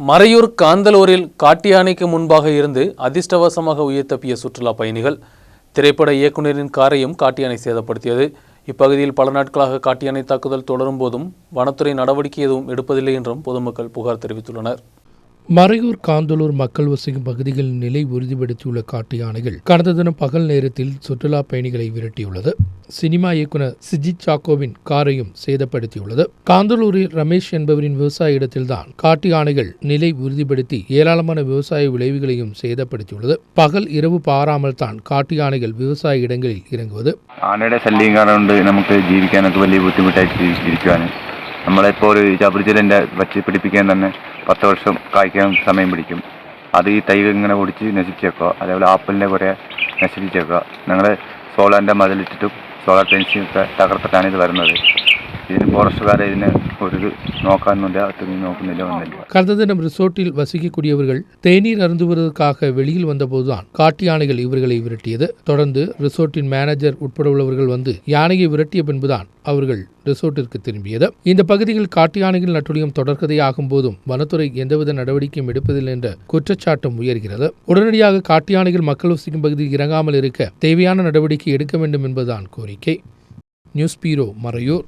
மறையூர் காந்தலூரில் காட்டியானைக்கு முன்பாக இருந்து அதிர்ஷ்டவசமாக உயிர் தப்பிய சுற்றுலா பயணிகள் திரைப்பட இயக்குனரின் காரையும் காட்டியானை சேதப்படுத்தியது. இப்பகுதியில் பல நாட்களாக காட்டியானை தாக்குதல் தொடரும் போதும் வனத்துறை நடவடிக்கை எதுவும் எடுப்பதில்லை என்றும் பொதுமக்கள் புகார் தெரிவித்துள்ளனர். மறையூர் காந்தலூர் மக்கள் வசிக்கும் பகுதிகளில் நிலை உறுதிப்படுத்தியுள்ள காட்டு யானைகள் கடந்த தினம் பகல் நேரத்தில் சுற்றுலா பயணிகளை விரட்டியுள்ளது. சினிமா இயக்குனர் சிஜித் சாக்கோவின் காரையும் சேதப்படுத்தியுள்ளது. காந்தலூரில் ரமேஷ் என்பவரின் விவசாய இடத்தில்தான் காட்டு யானைகள் நிலை உறுதிப்படுத்தி ஏராளமான விவசாய விளைவுகளையும் சேதப்படுத்தியுள்ளது. பகல் இரவு பாராமல் தான் காட்டு யானைகள் விவசாய இடங்களில் இறங்குவது. ആനയുടെ ശല്യം കാരണം நமக்கு നമുക്ക് ജീവിക്കാനൊക്കെ വലിയ ബുദ്ധിമുട്ടായിട്ട് നമ്മളിപ്പോൾ ഒരു ചാപ്പിടിച്ചിലിന്റെ വച്ച് പിടിപ്പിക്കാൻ തന്നെ പത്ത് വർഷം കായ്ക്കാൻ സമയം പിടിക്കും. അത് ഈ തൈ ഇങ്ങനെ ഒടിച്ച് നശിച്ചേക്കുക അതേപോലെ ആപ്പിളിന്റെ കുറേ നശിപ്പിച്ചേക്കുക. ഞങ്ങൾ സോളാറിന്റെ മതിലിട്ടിട്ടും സോളാർ ഫെൻസിങ് തകർത്തിട്ടാണ് ഇത് വരുന്നത്. ഇതിന് ഫോറസ്റ്റുകാരെ ഇതിന് ഒരു ഇത് നോക്കാനൊന്നുമില്ല അത് നോക്കുന്നില്ല ഒന്നുമില്ല கடந்த தினம் ரிசோர்ட்டில் வசிக்கக்கூடியவர்கள் தேநீர் அருந்துவதற்காக வெளியில் வந்தபோதுதான் காட்டு யானைகள் இவர்களை விரட்டியது தொடர்ந்து ரிசோர்ட்டின் மேனேஜர் உட்பட உள்ளவர்கள் வந்து யானையை விரட்டிய பின்புதான் அவர்கள் ரிசோர்ட்டிற்கு திரும்பியது இந்த பகுதியில் காட்டு யானைகள் நட்டுழியம் தொடர்கதையாகும் போதும் வனத்துறை எந்தவித நடவடிக்கையும் எடுப்பதில்லை என்ற குற்றச்சாட்டும் உயர்கிறது உடனடியாக காட்டு யானைகள் மக்கள் வசிக்கும் பகுதியில் இறங்காமல் இருக்க தேவையான நடவடிக்கை எடுக்க வேண்டும் என்பதுதான் கோரிக்கை நியூஸ் பீரோ மறையூர்